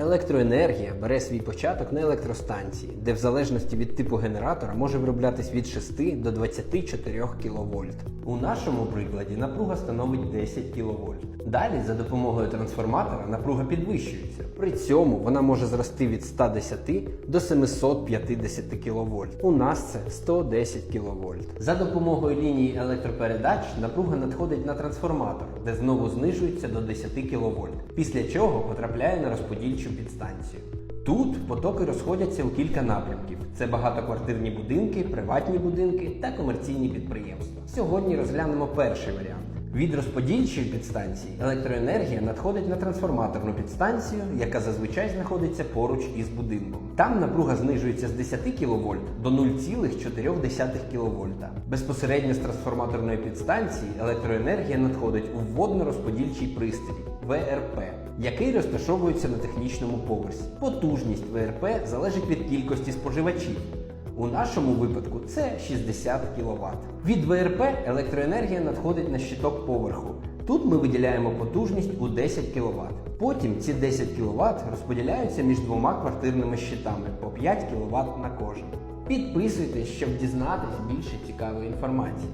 Електроенергія бере свій початок на електростанції, де в залежності від типу генератора може вироблятись від 6 до 24 кВт. У нашому прикладі напруга становить 10 кВт. Далі за допомогою трансформатора напруга підвищується. При цьому вона може зрости від 110 до 750 кВт. У нас це 110 кВт. За допомогою лінії електропередач напруга надходить на трансформатор, де знову знижується до 10 кВт, після чого потрапляє на розподільчу підстанцію. Тут потоки розходяться у кілька напрямків: це багатоквартирні будинки, приватні будинки та комерційні підприємства. Сьогодні розглянемо перший варіант. Від розподільчої підстанції електроенергія надходить на трансформаторну підстанцію, яка зазвичай знаходиться поруч із будинком. Там напруга знижується з 10 кВт до 0,4 кВт. Безпосередньо з трансформаторної підстанції електроенергія надходить у вводно-розподільчий пристрій ВРП, який розташовується на технічному поверсі. Потужність ВРП залежить від кількості споживачів. У нашому випадку це 60 кВт. Від ВРП електроенергія надходить на щиток поверху. Тут ми виділяємо потужність у 10 кВт. Потім ці 10 кВт розподіляються між двома квартирними щитами по 5 кВт на кожен. Підписуйтесь, щоб дізнатись більше цікавої інформації.